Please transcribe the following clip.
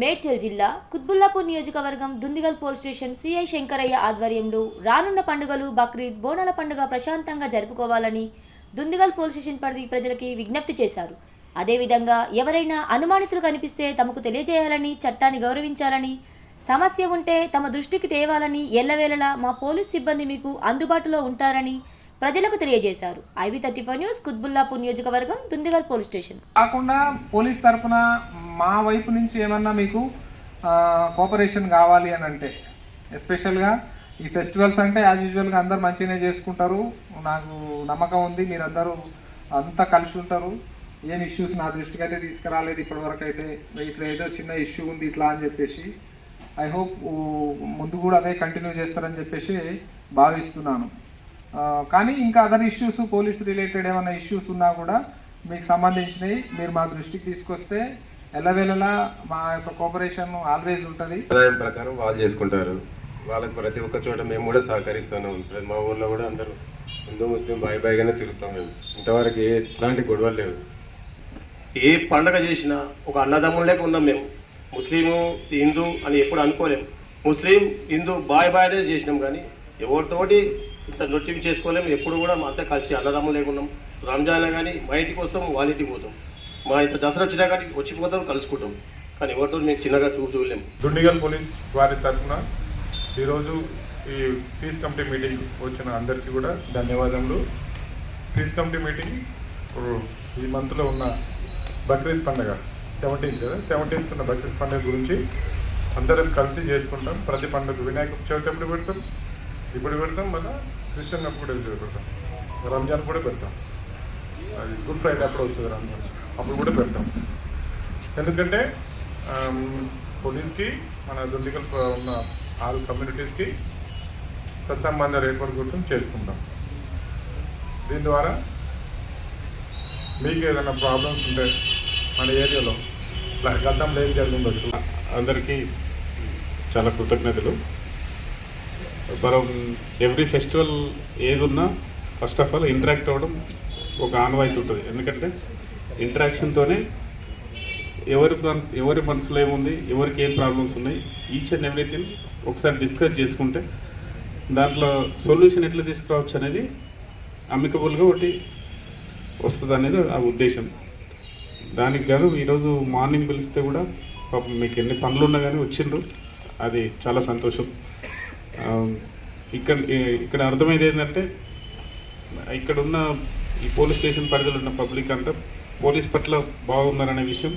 మేడ్చల్ జిల్లా కుత్బుల్లాపూర్ నియోజకవర్గం Dundigal police station CI Shankaraiah ఆధ్వర్యంలో రానున్న పండుగలు బక్రీద్ బోనాల పండుగ ప్రశాంతంగా జరుపుకోవాలని దుందిగల్ పోలీస్ స్టేషన్ పరిధి ప్రజలకి విజ్ఞప్తి చేశారు. అదేవిధంగా ఎవరైనా అనుమానితులు కనిపిస్తే తమకు తెలియజేయాలని చట్టాన్ని గౌరవించాలని సమస్య ఉంటే తమ దృష్టికి తేవాలని ఎల్లవేళలా మా పోలీస్ సిబ్బంది మీకు అందుబాటులో ఉంటారని ప్రజలకు తెలియజేశారు. IV thirty four news Quthbullapur నియోజకవర్గం దుందిగల్ పోలీస్ స్టేషన్. కాకుండా పోలీస్ తరఫున మా వైపు నుంచి ఏమన్నా మీకు కోఆపరేషన్ కావాలి అని అంటే ఎస్పెషల్గా ఈ ఫెస్టివల్స్ అంటే యాజ్ యూజువల్గా అందరు మంచిగానే చేసుకుంటారు. నాకు నమ్మకం ఉంది మీరందరూ అంతా కలిసి ఉంటారు. ఏం ఇష్యూస్ నా దృష్టికి అయితే తీసుకురాలేదు ఇప్పటివరకు అయితే. ఇక్కడ ఏదో చిన్న ఇష్యూ ఉంది ఇట్లా అని చెప్పేసి. ఐ హోప్ ముందు కూడా అదే కంటిన్యూ చేస్తారని చెప్పేసి భావిస్తున్నాను. కానీ ఇంకా అదర్ ఇష్యూస్ పోలీస్ రిలేటెడ్ ఏమైనా ఇష్యూస్ ఉన్నా కూడా మీకు సంబంధించినవి మీరు మా దృష్టికి తీసుకొస్తే ఎల్లవేళలా మా యొక్క కోఆపరేషన్ ఆల్వేజ్ ఉంటుంది. ప్రకారం వాళ్ళు చేసుకుంటారు. వాళ్ళకి ప్రతి ఒక్క చోట మేము కూడా సహకరిస్తూనే. ఉంటాం మా ఊళ్ళో కూడా అందరూ హిందూ ముస్లిం బాయ్ బాయ్గానే తిరుగుతాం మేము. ఇంతవరకు ఏ ఎలాంటి గొడవలు లేవు. ఏ పండగ చేసినా ఒక అన్నదమ్ముళ్ళకి ఉన్నాం మేము. ముస్లిము హిందూ అని ఎప్పుడు అనుకోలేం. ముస్లిం హిందూ బాయ్ బాయ్ అనేది చేసినాం కానీ ఎవరితోటి ఇంత నృత్యం చేసుకోలేము ఎప్పుడు కూడా మా అంతా కలిసి అన్నదమ్ములు ఉన్నాం. రంజాన్ కానీ మా ఇంటికి వస్తాం వాళ్ళ ఇంటికి పోతాం. మా ఇప్పుడు దసరా వచ్చినా కానీ వచ్చిపోతాం కలుసుకుంటాం. కానీ ఎవరితో మేము చిన్నగా చూపు చూడలేము దుండిగల్ పోలీస్ వారి తరఫున ఈరోజు ఈ పీస్ కమిటీ మీటింగ్ వచ్చిన అందరికీ కూడా ధన్యవాదములు. పీస్ కమిటీ మీటింగ్ ఈ మంత్లో ఉన్న బక్రీద్ పండుగ సెవెంటీన్త్ కదా? సెవెంటీన్త్ ఉన్న బక్రీద్ పండుగ గురించి అందరం కలిసి చేసుకుంటాం. ప్రతి పండుగ వినాయక చవితి ఎప్పుడు పెడతాం ఇప్పుడు పెడతాం మళ్ళీ క్రిస్టియన్ అప్పుడు కూడా పెడతాం. రంజాన్ కూడా పెడతాం. అది గుడ్ ఫ్రైడే అప్పుడు వస్తుంది రంజాన్. అప్పుడు కూడా పెడతాం. ఎందుకంటే పోలీస్కి మన దుండికల్ ఉన్న ఆల్ కమ్యూనిటీస్కి సత్సంబంధాలు ఏర్పడుకోవడం చేసుకుంటాం. దీని ద్వారా మీకు ఏదైనా ప్రాబ్లమ్స్ ఉంటే మన ఏరియాలో ఇలా గతంలో ఏం జరిగిండొచ్చు అందరికీ చాలా కృతజ్ఞతలు. మనం ఎవ్రీ ఫెస్టివల్ ఏది ఉన్నా ఫస్ట్ ఆఫ్ ఆల్ ఇంటరాక్ట్ అవ్వడం ఒక ఆనవాయితీ ఉంటుంది. ఎందుకంటే ఇంటరాక్షన్తోనే ఎవరి ఎవరి మనసులో ఏముంది ఎవరికి ఏం ప్రాబ్లమ్స్ ఉన్నాయి ఈచ్ అండ్ ఎవ్రీథింగ్ ఒకసారి డిస్కస్ చేసుకుంటే దాంట్లో సొల్యూషన్ ఎట్లా తీసుకురావచ్చు అనేది అమికబుల్గా ఒకటి వస్తుంది అనేది ఆ ఉద్దేశం. దానికి గాను ఈరోజు మార్నింగ్ పిలిస్తే కూడా పాపం మీకు ఎన్ని పనులు ఉన్నా కానీ వచ్చిండ్రు. అది చాలా సంతోషం. ఇక్కడ ఇక్కడ అర్థమైంది ఏంటంటే ఇక్కడ ఉన్న ఈ పోలీస్ స్టేషన్ పరిధిలో ఉన్న పబ్లిక్ అంతా పోలీస్ పట్ల బాగున్నారనే విషయం